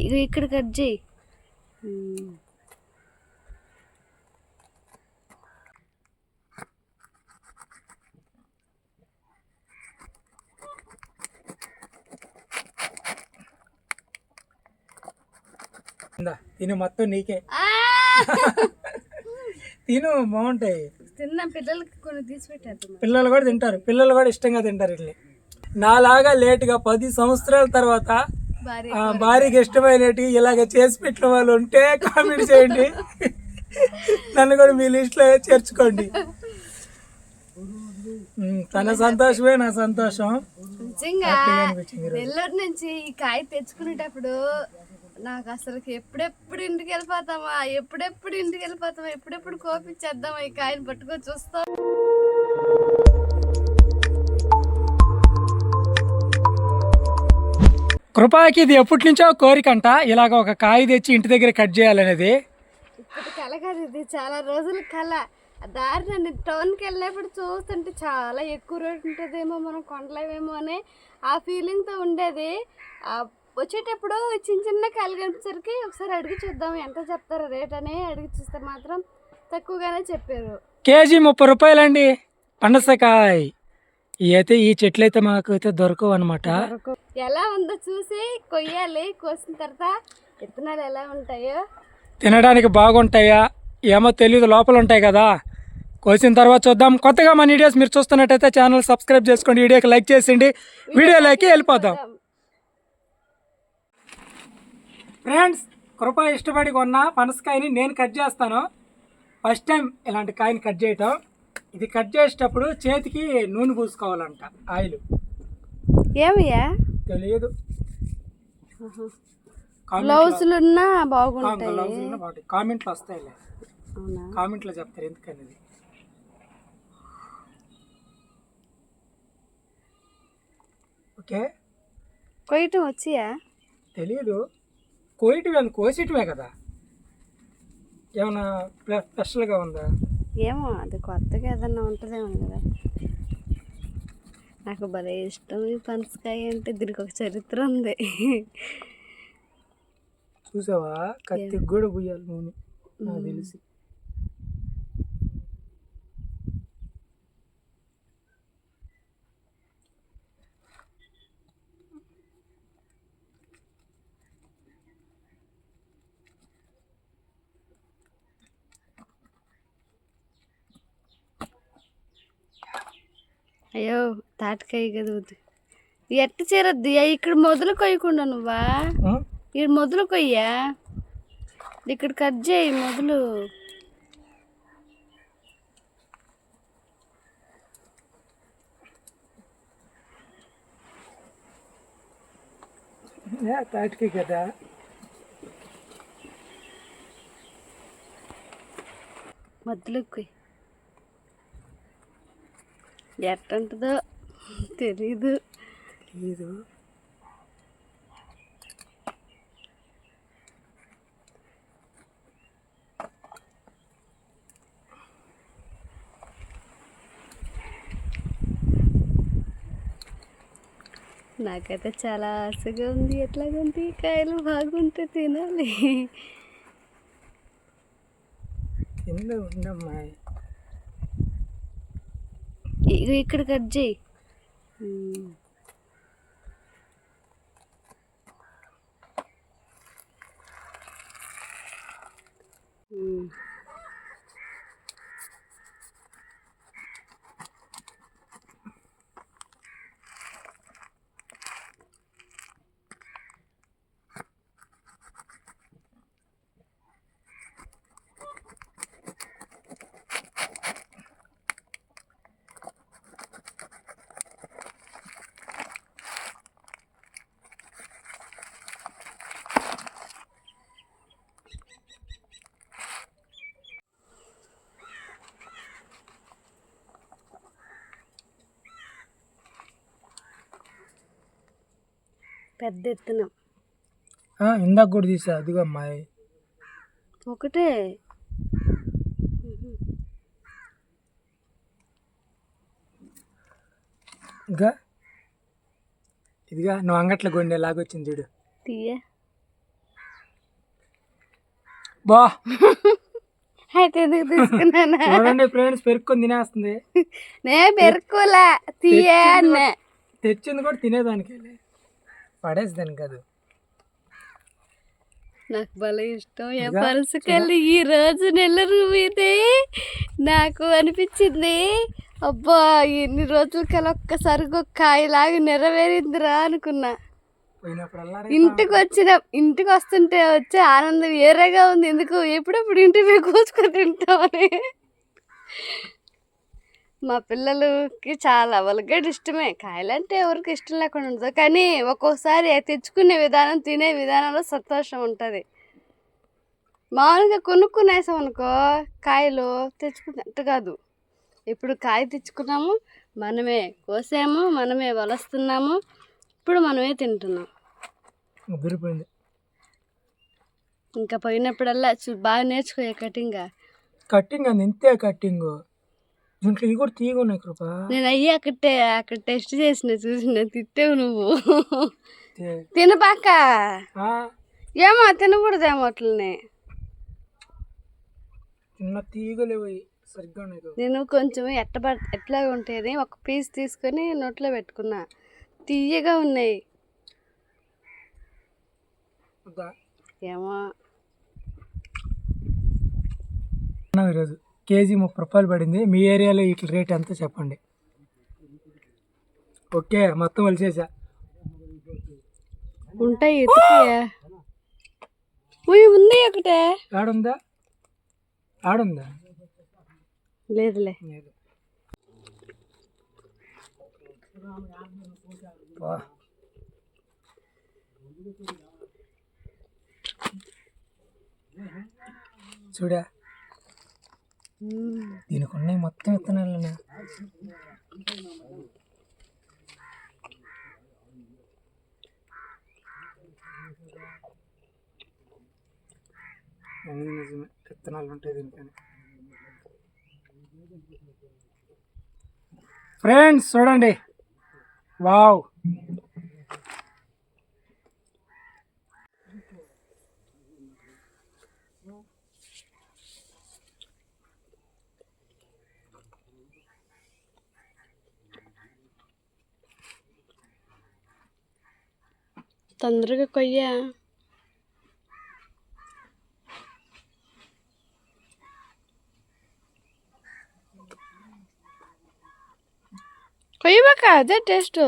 ఇగో ఇక్కడ కట్ చేయి. తిను మొత్తం నీకే! తిను బాగుంటాయి. తిన్నా పిల్లలకి కొన్ని తీసి పెట్టేద్దాం. పిల్లలు కూడా తింటారు. పిల్లలు కూడా ఇష్టంగా తింటారు ఇట్లా నాలాగా లేటుగా పది సంవత్సరాల తర్వాత భారీ ఆ, భార్యకి ఇష్టమైనటి ఇలాగ చేసి పెట్టిన వాళ్ళు ఉంటే కామెంట్ చేయండి. నన్ను కూడా మీ లిస్ట్లో చేర్చుకోండి. ఉమ్, తన సంతోషమే నా సంతోషం. నిజంగా. నెల్లూరు నుంచి ఈ కాయ తెచ్చుకునేటప్పుడు నాకు అసలు ఎప్పుడెప్పుడు ఇంటికి వెళ్ళిపోతామా? ఎప్పుడెప్పుడు ఇంటికి వెళ్ళిపోతామా? ఎప్పుడెప్పుడు కోపించేద్దామా? ఈ కాయని పట్టుకొని చూస్తాం. కృపాకి ఇది ఎప్పటి నుంచో కోరికంట. ఇలాగ ఒక కాయ తెచ్చి ఇంటి దగ్గర కట్ చేయాలనేది. ఇప్పుడు కల కాదు ఇది. చాలా రోజుల కళ. దారి నన్ను టౌన్కి వెళ్ళినప్పుడు చూస్తుంటే చాలా ఎక్కువ రేట్ ఉంటుందేమో మనం కొనలేమేమో అని ఆ ఫీలింగ్తో ఉండేది. వచ్చేటప్పుడు చిన్న చిన్న కాయలు కనిపించరికి ఒకసారి అడిగి చూద్దాం ఎంత చెప్తారో రేట్ అని అడిగి చూస్తే మాత్రం తక్కువగానే చెప్పారు. కేజీ ముప్పై రూపాయలండి. పనసకాయ. ఈ అయితే ఈ చెట్లు అయితే మాకు అయితే దొరకవు. అనమాట ఎలా ఉందో చూసి కొయ్యాలి. కోసిన తర్వాత విత్తనాలు ఎలా ఉంటాయో. తినడానికి బాగుంటాయా? ఏమో తెలియదు లోపల ఉంటాయి కదా. కోసిన తర్వాత చూద్దాం. కొత్తగా మన వీడియోస్ మీరు చూస్తున్నట్టయితే ఛానల్ సబ్స్క్రైబ్ చేసుకోండి. వీడియోకి లైక్ చేసిండి వీడియోలోకి వెళ్ళిపోదాం. ఫ్రెండ్స్ కృప ఇష్టపడి కొన్న పనసకాయని నేను కట్ చేస్తాను. ఫస్ట్ టైం ఇలాంటి కాయని కట్ చేయటం. ఇది కట్ చేసేటప్పుడు చేతికి నూనె పూసుకోవాలంట ఆయిల్. ఏమయ్యా? తెలియదు బ్లౌజులు ఉన్నా బాగుంటాయి. కామెంట్లు వస్తాయిలే. అవునా? కామెంట్లో చెప్తారు ఎందుకనేది. ఓకే? కొయ్యటం వచ్చియా? తెలియదు కోయటమే కోసేటమే కదా. ఏమైనా స్పెషల్గా ఉందా? ఏమో అది కొత్తగా ఏదన్నా ఉంటుందేమో కదా. నాకు భలే ఇష్టం ఈ పనసకాయ అంటే దీనికి ఒక చరిత్ర ఉంది. చూసావా? కత్తి కూడా పోయాలి నూనె నాకు తెలిసి. అయ్యో తాటికాయ కదా వద్దు. ఎట్ట చేరద్దు? ఇక్కడ మొదలు కొయ్యకుండా నువ్వా? ఇక్కడ మొదలు కొయ్యా? ఇక్కడ కట్ చేయి మొదలు. తాటికి కదా? మధ్యలో కొయ్యి. ఎట్టంటుందో తెలీదు. తెలీదు. నాకైతే చాలా ఆశగా ఉంది. ఎట్లాగుంది కాయలు బాగుంటే తినాలి. కింద ఉండమ్మా ఇక ఇక్కడ కట్ చేయి ఉమ్. పెద్ద ఎత్తున ఆ, ఇందాక కూడా తీసా అదిగో అమ్మాయి. ఒకటే. ఇంకా ఇదిగా నువ్వు అంగట్లో కొండే లాగొచ్చింది చూడు. తీయ. బా. అయితే ఎందుకు తీసుకున్నానా? చూడండి ఫ్రెండ్స్ పెరుక్కొని తినేస్తుంది. నే పెరుకోలే తీయే తెచ్చింది కూడా తినేదానికి పడేసేదానికి కాదు. నాకు భలే ఇష్టం. ఏ పరుసుకెళ్ళి ఈ రోజు నెల్లూరు మీదే నాకు అనిపించింది అబ్బా ఎన్ని రోజుల కల ఒక్కసారిగా ఒక కాయలాగా నెరవేరిందిరా అనుకున్నా. ఇంటికి వచ్చిన ఇంటికి వస్తుంటే వచ్చే ఆనందం వేరేగా ఉంది. ఎందుకు? ఎప్పుడెప్పుడు ఇంటికి పోయి కూర్చుకొని తింటామని మా పిల్లలకి చాలా వాళ్ళకి ఇష్టమే. కాయలంటే ఎవరికి ఇష్టం లేకుండా ఉండదు. కానీ ఒక్కోసారి తెచ్చుకునే విధానం తినే విధానంలో సంతోషం ఉంటుంది. మామూలుగా కొనుక్కునేసాం అనుకో కాయలు తెచ్చుకున్నట్టు కాదు. ఇప్పుడు కాయ తెచ్చుకున్నాము మనమే కోసాము మనమే వలస్తున్నాము ఇప్పుడు మనమే తింటున్నాం. ఇంకా పోయినప్పుడల్లా చూ బాగా నేర్చుకో కటింగ్? కట్టింగ్ అది. ఇంతే కట్టింగ్ దీంట్లో ఇవి కూడా తీగ ఉన్నాయి కృప. నేను అయ్యి అక్కడే అక్కడ టెస్ట్ చేసిన చూసిన తిట్టావు నువ్వు. తే- తినబాక ఆ, ఏమో తినకూడదేమో అట్లనే. చిన్న ఇవి సరిగ్గా ఉన్నాయి. నేను కొంచెం ఎట్ట ఎట్లా ఉంటుంది ఒక పీస్ తీసుకొని నోట్లో పెట్టుకున్నా. తీయగా ఉన్నాయి. వద్దా? ఏమో. ఈరోజు? కేజీ ముప్పై రూపాయలు పడింది. మీ ఏరియాలో వీటి రేట్ ఎంత చెప్పండి. ఓకే మొత్తం వలిసేసా. ఉంటాయి ఉంది ఒకటే. ఆడుందా? ఆడుందా? లేదులే. లేదు. చూడా. దీనికి ఉన్నాయి మొత్తం విత్తనాలు నిజమే. విత్తనాలు ఉంటాయి దీనికని ఫ్రెండ్స్ చూడండి. వావ్. తొందరగా కొయ్యా కొయ్యబాక అదే టేస్ట్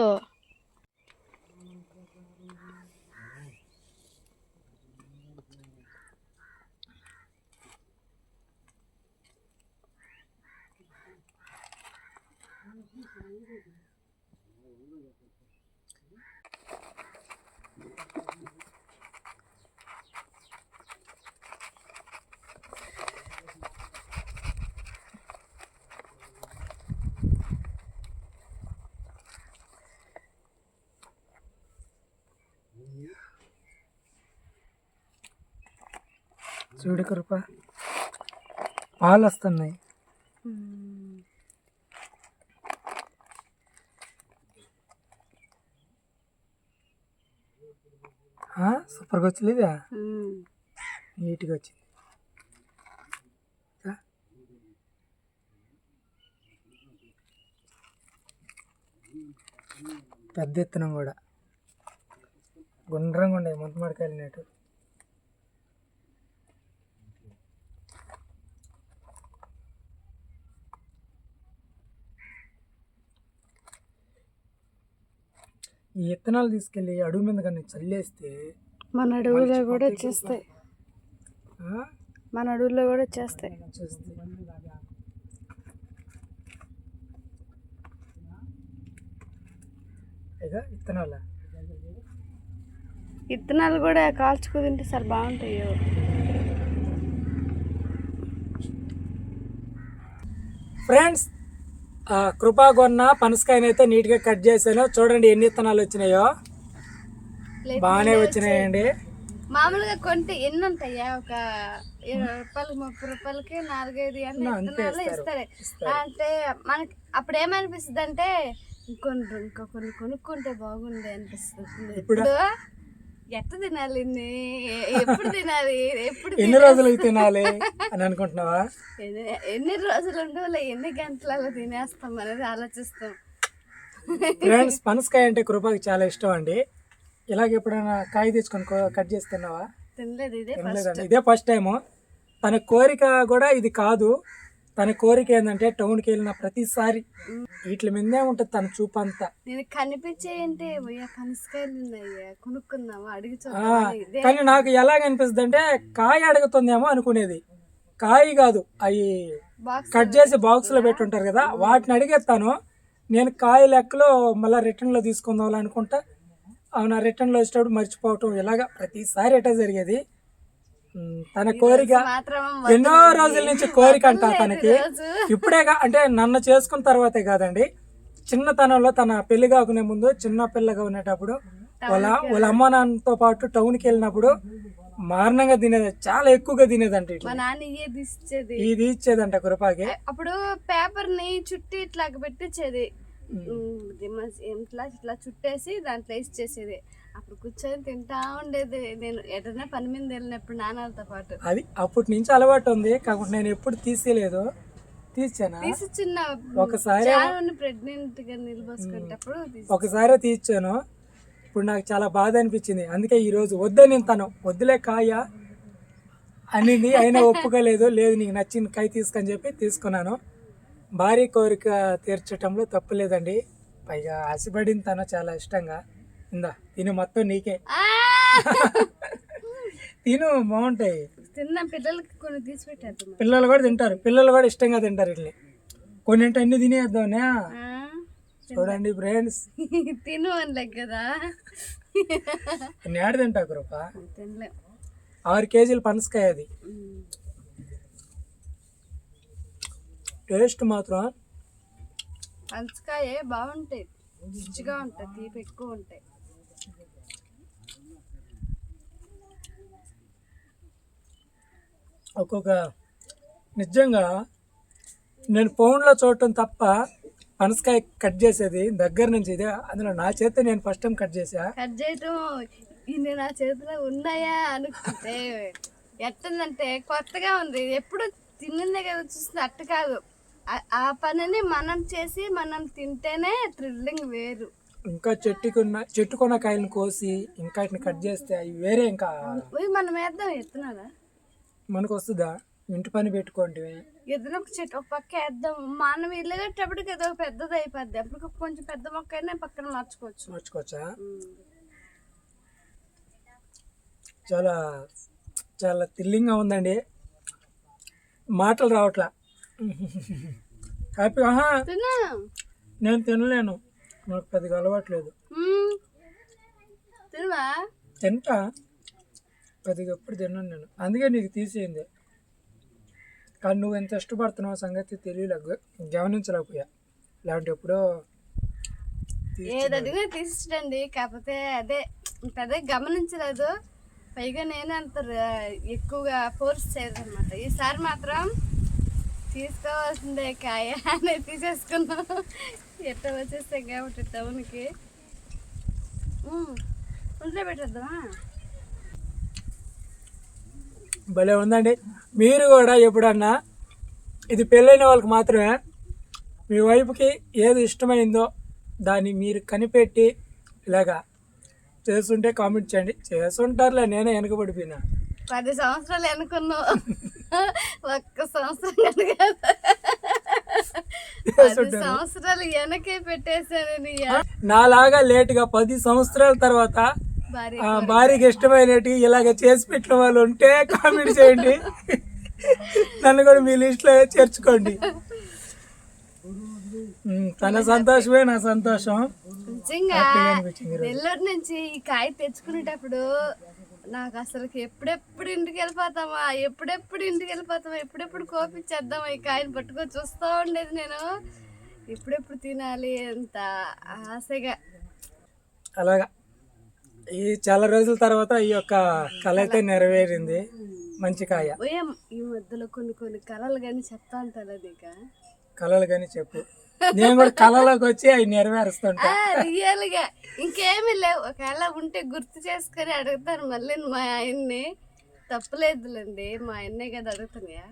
చూడు కృప. పాలు వస్తున్నాయి సూపర్గా వచ్చలేదా నీట్గా వచ్చింది. పెద్ద ఎత్తునం కూడా. గుండ్రంగా ఉండేది మొత్త మడికాయలు నేటు ఈ విత్తనాలు తీసుకెళ్ళి అడుగు మీద కానీ చల్లేస్తే మన అడవుల్లో కూడా వచ్చేస్తాయి ఆ, మన అడవుల్లో కూడా వచ్చేస్తాయి వచ్చేస్తాయి ఇక విత్తనాలా విత్తనాలు కూడా కాల్చుకు తింటే సరే బాగుంటాయి. ఫ్రెండ్స్ ఆ, కృపా కొన్న పనసకాయని అయితే నీట్గా కట్ చేశాను. చూడండి ఎన్ని విత్తనాలు వచ్చినాయో. బాగానే వచ్చినాయండి. మామూలుగా కొంటే ఎన్ని ఉంటాయా? ఒక ఇరవై రూపాయలు ముప్పై రూపాయలకి నాలుగైదు విత్తనాలు ఇస్తారు. అంటే మనకి అప్పుడు ఏమనిపిస్తుంది అంటే ఇంకొన్ని ఇంకా కొన్ని కొనుక్కుంటే బాగుండే అనిపిస్తుంది. ఇప్పుడు? ఎట్ట తినాలి ఎప్పుడు తినాలి? ఎప్పుడు ఎన్ని? రోజులకి తినాలి అని అనుకుంటున్నావా? ఎన్ని రోజులు ఉండవులే ఎన్ని గంటలలో తినేస్తాం అనేది ఆలోచిస్తాం. ఫ్రెండ్స్ పనసకాయ అంటే కృపకి చాలా ఇష్టం అండి. ఇలాగ ఎప్పుడైనా కాయ తెచ్చుకొని కట్ చేసి తిన్నావా? తినలేదు ఇదే ఇదే ఫస్ట్ టైము. తన కోరిక కూడా ఇది కాదు. తన కోరిక ఏంటంటే టౌన్కి వెళ్ళిన ప్రతిసారి వీటి మీదే ఉంటుంది తన చూపు అంతా నేను కనిపించే కొనుక్కుందామా అడిగి కానీ నాకు ఎలాగ అనిపిస్తుంది అంటే కాయ అడుగుతుందేమో అనుకునేది. కాయ కాదు అవి కట్ చేసి బాక్స్లో పెట్టుంటారు కదా వాటిని అడిగేస్తాను. నేను కాయ లెక్కలో మళ్ళీ రిటర్న్లో తీసుకుందాం అనుకుంటా అవునా రిటర్న్లో వచ్చేటప్పుడు మర్చిపోవటం ఇలాగా ప్రతిసారి ఎటా జరిగేది. తన కోరిక ఎన్నో రోజుల నుంచి కోరిక అంట తనకి. ఇప్పుడే అంటే నన్ను చేసుకున్న తర్వాతే కాదండి. చిన్నతనంలో తన పెళ్ళి కాకునే ముందు చిన్న పిల్లగా ఉండేటప్పుడు వాళ్ళ వాళ్ళ అమ్మ నాన్నతో పాటు టౌన్కి వెళ్ళినప్పుడు మారణంగా తినేది చాలా ఎక్కువగా తినేదంట ఇట్లా. మా నాన్న ఇయ్యే తీసిచ్చేది ఇది ఇచ్చేదంట కృపాకి. అప్పుడు పేపర్ని చుట్టి ఇట్లా పెట్టించేది ఇట్లా ఇట్లా చుట్టేసి దాంట్లో వేసి చేసేది. అప్పుడు కూర్చొని తింటా ఉండేది. నేను ఎటైనా పని మీద వెళ్ళినప్పుడు నాన్నలతో పాటు. అది అప్పటి నుంచి అలవాటు ఉంది. కాకుండా నేను ఎప్పుడు తీసేయలేదు. ఒకసారి చాలా ప్రెగ్నెంట్గా నిలబోసుకునేటప్పుడు తీసి ఒకసారి తీర్చాను. ఇప్పుడు నాకు చాలా బాధ అనిపించింది. అందుకే ఈరోజు వద్దని తను. వద్దులే కాయ అనింది. అయినా ఒప్పుకోలేదు. లేదు నీకు నచ్చిన కాయ తీసుకొని చెప్పి తీసుకున్నాను. భారీ కోరిక తీర్చటంలో తప్పు లేదండి పైగా ఆశపడింది తను చాలా ఇష్టంగా. ఇందా తిను మొత్తం నీకే! తిను బాగుంటాయి. తిన్న పిల్లలకి కొన్ని తీసి పిల్లలు కూడా తింటారు. పిల్లలు కూడా ఇష్టంగా తింటారు ఇట్లా. కొన్నింటి అన్ని తినేద్దామనే చూడండి ఫ్రెండ్స్ తిను అనలే కదా. నేడ తింటా కృప? తినలేం. ఆరు కేజీలు పనసకాయ అది. టేస్ట్ మాత్రం. పనసకాయ బాగుంటాయి. రుచిగా ఉంటాయి తీపి ఎక్కువ ఉంటాయి. ఒక్కొక్క నిజంగా నేను ఫోన్లో చూడటం తప్ప పనసకాయ కట్ చేసేది దగ్గర నుంచి ఇదే. అందులో నా చేత నేను ఫస్ట్ టైం కట్ చేసా కట్ చేయటం ఇన్ని నా చేతిలో ఉన్నాయా అనుకుంటే ఎట్టుందంటే కొత్తగా ఉంది. ఎప్పుడు తిన్నిందే కదా చూస్తుంది అట్ట కాదు. ఆ- పనిని మనం చేసి మనం తింటేనే థ్రిల్లింగ్ వేరు. ఇంకా చెట్టుకున్న చెట్టుకున్న కాయలను కోసి ఇంకా కట్ చేస్తే అవి వేరే ఇంకా. మనం వేద్దాం ఎత్తున్నారా మనకు వస్తుందా ఇంటి పని పెట్టుకోండి ఏదైనా ఒక చెట్టు ఒక పక్క వేద్దాం. మనం ఇల్లు కట్టేప్పటికి ఏదో పెద్దది అయిపోద్ది అప్పుడు కొంచెం పెద్ద మొక్క అయినా పక్కన మార్చుకోవచ్చు. మర్చుకోవచ్చా. చాలా చాలా థ్రిల్లింగ్గా ఉందండి. మాటలు రావట్లా. హ్యాపీ ఆహా! నేను తినలేను. నాకు పెద్దగా అలవాట్లేదు. తినవా? తింటా. ప్రతి ఎప్పుడు తిన్నాను నేను. అందుకే నీకు తీసేయింది. కానీ నువ్వు ఎంత ఇష్టపడుతున్నావు సంగతి తెలియలే. గమనించలేకపోయా. ఇలాంటి ఎప్పుడో ఏదదిగా అడిగినా తీసిచ్చండి కాకపోతే అదే అదే గమనించలేదు. పైగా నేను అంత ర- ఎక్కువగా ఫోర్స్ చేయదు అనమాట ఈసారి మాత్రం తీసుకోవాల్సిందే కాయ అని తీసేసుకున్నాం ఎట్ట వచ్చేస్తే కాబట్టి టౌన్కి. ఉంటే పెట్టేద్దామా? భలే ఉందండి. మీరు కూడా ఎప్పుడన్నా ఇది పెళ్ళైన వాళ్ళకి మాత్రమే మీ వైపుకి ఏది ఇష్టమైందో దాన్ని మీరు కనిపెట్టి ఇలాగా చేస్తుంటే కామెంట్ చేయండి. చేస్తుంటారులే నేనే వెనకబడిపోయినా. పది సంవత్సరాలు అనుకున్నావు ఒక్క సంవత్సరం పది సంవత్సరాలు వెనకే పెట్టేశాను నీ నాలాగా లేటుగా పది సంవత్సరాల తర్వాత భార్యకి ఇష్టమైనటి ఇలాగ చేసి పెట్టిన వాళ్ళు ఉంటే కామెంట్ చేయండి. నన్ను కూడా మీ లిస్ట్లో చేర్చుకోండి. తన సంతోషమే నా సంతోషం. నిజంగా. నెల్లూరు నుంచి ఈ కాయ తెచ్చుకునేటప్పుడు నాకు అసలు ఎప్పుడెప్పుడు ఇంటికి వెళ్ళిపోతామా? ఎప్పుడెప్పుడు ఇంటికి వెళ్ళిపోతామా? ఎప్పుడెప్పుడు కోపించేద్దామా ఈ కాయని పట్టుకొని చూస్తూ ఉండేది నేను. ఎప్పుడెప్పుడు తినాలి అంత ఆశగా. అలాగా. ఈ చాలా రోజుల తర్వాత ఈ యొక్క కళ అయితే నెరవేరింది. మంచి కాయ. ఈ మధ్యలో కొన్ని కొన్ని కళలు కానీ చెప్తా ఉంటారు అది ఇక కళలు కానీ చెప్పు. నేను కూడా కళలోకి వచ్చి అవి నెరవేరుస్తుంటా. రియల్గా. ఇంకేమీ లేవు. ఒకవేళ ఉంటే గుర్తు చేసుకొని అడుగుతాను. మళ్ళీ మా ఆయన్ని. తప్పలేదులేండి. మా ఆయన్నే కదా అడుగుతున్నాయా?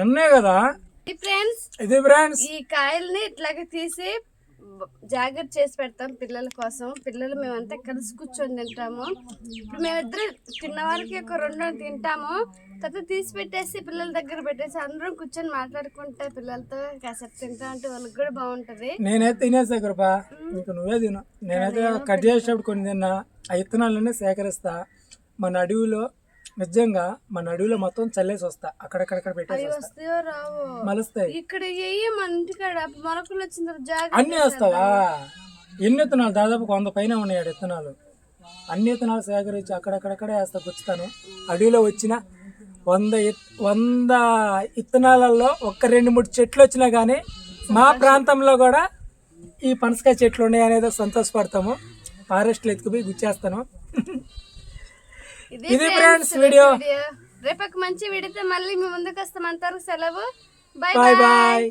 అన్నే కదా? ఈ ఫ్రెండ్స్ ఇది ఫ్రెండ్స్ ఈ కాయల్ని ఇట్లాగే తీసి జాగ్రత్త చేసి పెడతాం పిల్లల కోసం. పిల్లలు మేమంతా కలిసి కూర్చొని తింటాము. ఇప్పుడు మేమిద్దరం తిన్న వాళ్ళకి ఒక రెండు తింటాము. తర్వాత తీసి పెట్టేసి పిల్లల దగ్గర పెట్టేసి అందరం కూర్చొని మాట్లాడుకుంటే పిల్లలతో కాసేపు తింటా ఉంటే వాళ్ళకి కూడా బాగుంటది. నేనైతే తినేసా కృప. ఇంక నువ్వే తిను. నేనైతే కట్ చేసేటప్పుడు కొన్ని తిన్నా. ఆ విత్తనాలన్నీ సేకరిస్తా. మన అడవిలో నిజంగా మన అడవిలో మొత్తం చల్లేసి వస్తా. అక్కడక్కడక్కడ పెట్టేసి వస్తా. వస్తాయో రావో? మలుస్తాయి. ఇక్కడ ఏ మన ఇంటికాడ మొలకలు వచ్చిన తర్వాత జాగ్రత్త అన్నీ వస్తావా? ఎన్ని విత్తనాలు? దాదాపు వంద పైన ఉన్నాయి ఆడ విత్తనాలు. అన్ని విత్తనాలు సేకరించి అక్కడక్కడక్కడే వేస్తా గుచ్చుతాను. అడవిలో వచ్చిన వంద ఇత్- వంద విత్తనాలలో ఒక్క రెండు మూడు చెట్లు వచ్చినా కానీ మా ప్రాంతంలో కూడా ఈ పనసకాయ చెట్లు ఉన్నాయి అనేది సంతోషపడతాము. ఫారెస్ట్లో ఎత్తుకుపోయి గుచ్చేస్తాను. ఇది ఫ్రెండ్స్ వీడియో రేపు ఒక మంచి వీడియోతో మళ్ళీ మీ ముందుకు వస్తాం అంతవరకు సెలవు. Bye bye